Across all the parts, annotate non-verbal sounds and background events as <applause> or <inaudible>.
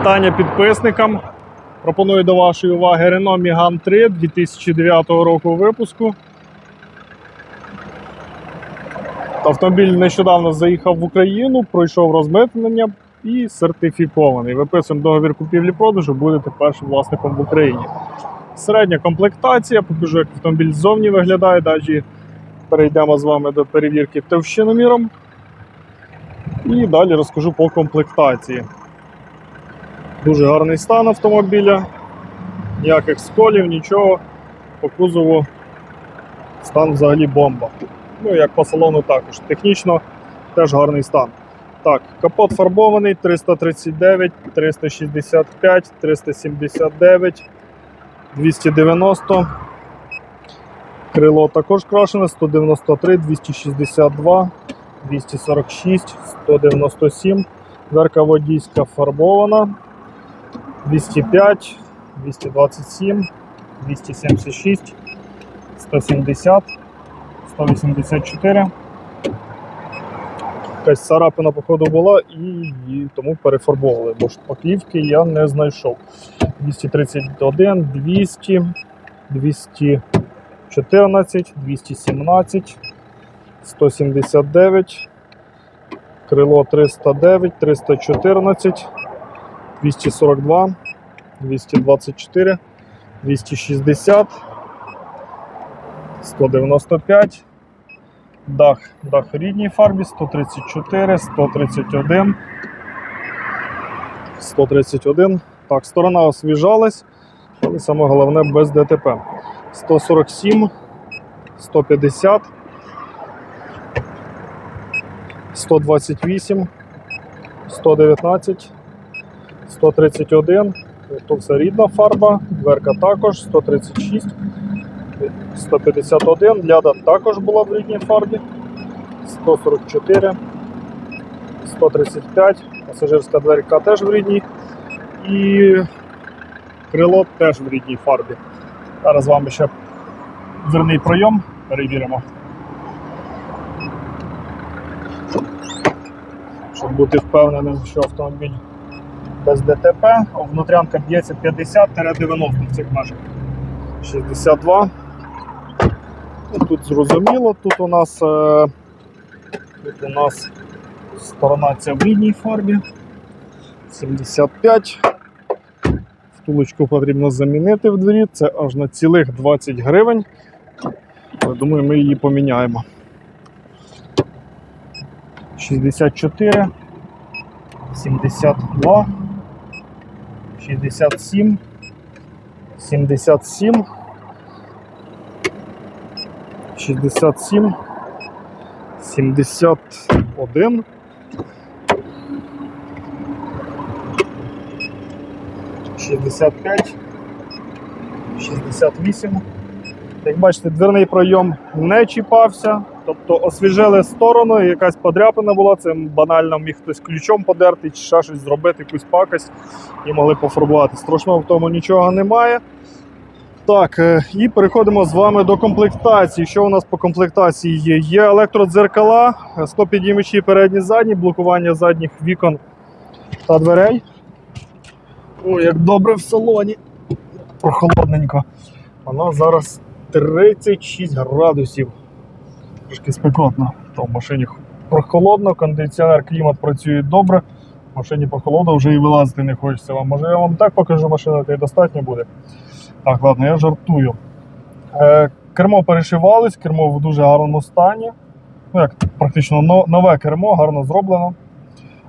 Вітання підписникам. Пропоную до вашої уваги Renault Megane 3 2009 року випуску. Автомобіль нещодавно заїхав в Україну, пройшов розмитнення і сертифікований. Виписуємо договір купівлі-продажу, будете першим власником в Україні. Середня комплектація, покажу, як автомобіль ззовні виглядає. Далі перейдемо з вами до перевірки товщиноміром. І далі розкажу по комплектації. Дуже гарний стан автомобіля, ніяких сколів, нічого. По кузову стан взагалі бомба. Ну, як по салону також. Технічно теж гарний стан. Так, капот фарбований 339, 365, 379, 290. Крило також крашене 193, 262, 246, 197. Дверка водійська фарбована. 205, 227, 276, 170, 184. Якась царапина, походу, була і тому перефарбовували, бо шпаклівки я не знайшов. 231, 200, 214, 217, 179, крило 309, 314. 242, 224, 260, 195, дах, дах рідній фарбі 134, 131, 131. Так, сторона освіжалась, але саме головне без ДТП. 147, 150, 128, 119. 131, то все рідна фарба, дверка також, 136, 151, ляда також була в рідній фарбі, 144, 135, пасажирська дверка теж в рідній. І крило теж в рідній фарбі. Зараз з вами ще дверний пройом перевіримо. Щоб бути впевненим, що автомобіль без ДТП. Внутрянка б'ється 50-90 в цих межах. 62. Ну, Тут зрозуміло, тут у нас е, тут у нас сторона ця в рідній фарбі. 75. Втулочку потрібно замінити в двері. Це аж на цілих 20 гривень. Але думаю, ми її поміняємо. 64. 72. 67, 77, 67, 71, 65, 68. Як бачите, дверний пройом не чіпався, тобто освіжили сторону, якась подряпина була, це банально міг хтось ключом подерти чи ще щось зробити, якусь пакость і могли пофарбувати. Страшного в тому нічого немає. Так, е, і переходимо з вами до комплектації. Що у нас по комплектації є? Є електродзеркала, склопідіймачі передні задні, блокування задніх вікон та дверей. О, як добре в салоні. Прохолодненько. Вона зараз 36 градусів. Трошки спекотно. То в машині прохолодно, кондиціонер, клімат працює добре. В машині прохолодно, вже і вилазити не хочеться вам. Може я вам так покажу машину, то й достатньо буде. Так, ладно, я жартую. Е, кермо перешивалось, кермо в дуже гарному стані. Ну, як практично нове кермо, гарно зроблено.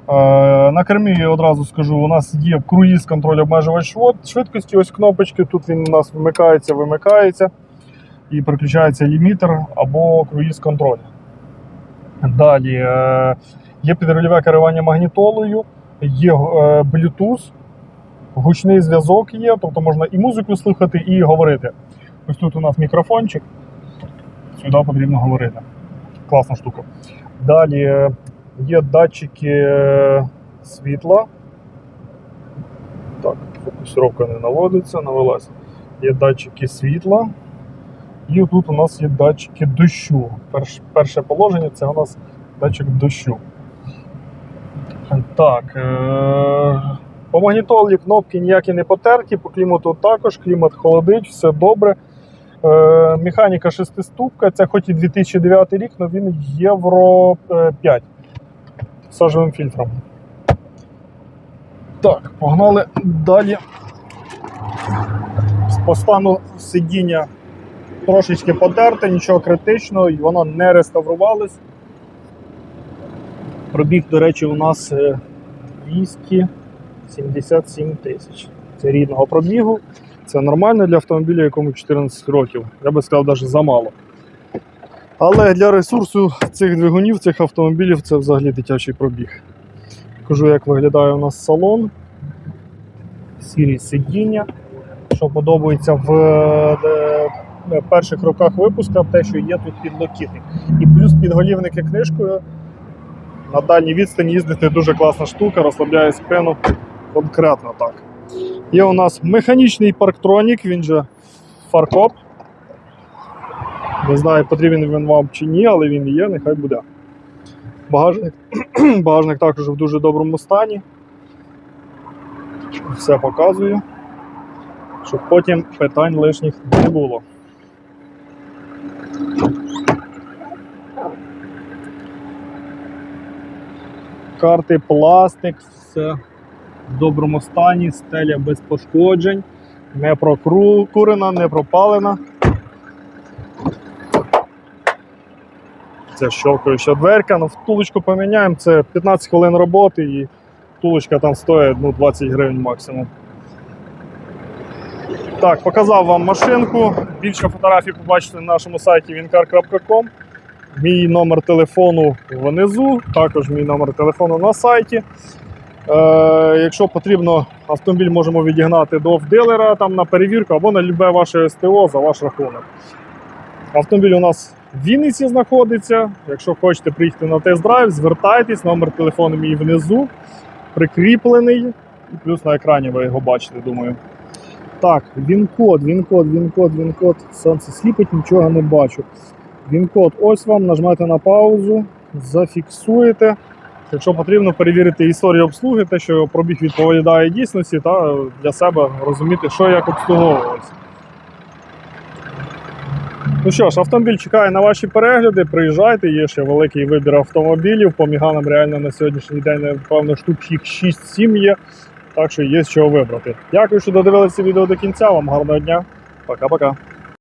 Е, на кермі я одразу скажу, у нас є круїз контроль обмежувач швидкості. Ось кнопочки. Тут він у нас вмикається, вимикається і переключається лімітер або круїз контроль. Далі е, є підрульове керування магнітолою, є е, Bluetooth, гучний зв'язок є, тобто можна і музику слухати, і говорити. Ось тут у нас мікрофончик. Сюди потрібно говорити. Класна штука. Далі е, є датчики світла. Так, фокусировка не наводиться, навелась. Є датчики світла. І тут у нас є датчики дощу. Перш, перше положення це у нас датчик дощу. Так. Е- По магнітолі кнопки ніякі не потерті, по клімату також, клімат холодить, все добре. Е, механіка шестиступка, це хоч і 2009 рік, але він Євро е, 5 з сажевим фільтром. Так, погнали далі. По стану сидіння трошечки потерте, нічого критичного, і воно не реставрувалось. Пробіг, до речі, у нас е, 277 тисяч. Це рідного пробігу. Це нормально для автомобіля, якому 14 років. Я би сказав, навіть замало. Але для ресурсу цих двигунів, цих автомобілів це взагалі дитячий пробіг. Кажу, як виглядає у нас салон. Сірі сидіння. Що подобається в е, е, перших роках випуска, те, що є тут підлокітник. І плюс підголівники книжкою. На дальній відстані їздити дуже класна штука, розслабляє спину конкретно так. Є у нас механічний парктронік, він же фаркоп. Не знаю, потрібен він вам чи ні, але він є, нехай буде. Багажник, <clears throat> багажник також в дуже доброму стані. Все показую, щоб потім питань лишніх не було. Карти пластик, все в доброму стані, стеля без пошкоджень, не прокурена, не пропалена. Це щелкаюча дверка, ну втулочку поміняємо, це 15 хвилин роботи і втулочка там стоїть ну, 20 гривень максимум. Так, показав вам машинку. Більше фотографій побачите на нашому сайті wincar.com. Мій номер телефону внизу, також мій номер телефону на сайті. Е, якщо потрібно, автомобіль можемо відігнати до дилера там на перевірку або на любе ваше СТО за ваш рахунок. Автомобіль у нас в Вінниці знаходиться. Якщо хочете приїхати на тест-драйв, звертайтесь, номер телефону мій внизу, прикріплений. Плюс на екрані ви його бачите, думаю. Так, він-код, він-код, він-код, він-код. Сонце сліпить, нічого не бачу. Він-код ось вам, нажмете на паузу, зафіксуєте. Якщо потрібно перевірити історію обслуги, те, що пробіг відповідає дійсності, та для себе розуміти, що як обслуговувалось. Ну що ж, автомобіль чекає на ваші перегляди. Приїжджайте, є ще великий вибір автомобілів. По міганам реально на сьогоднішній день, напевно, штук їх 6-7 є. Так що є з чого вибрати. Дякую, що додивилися відео до кінця. Вам гарного дня. Пока-пока.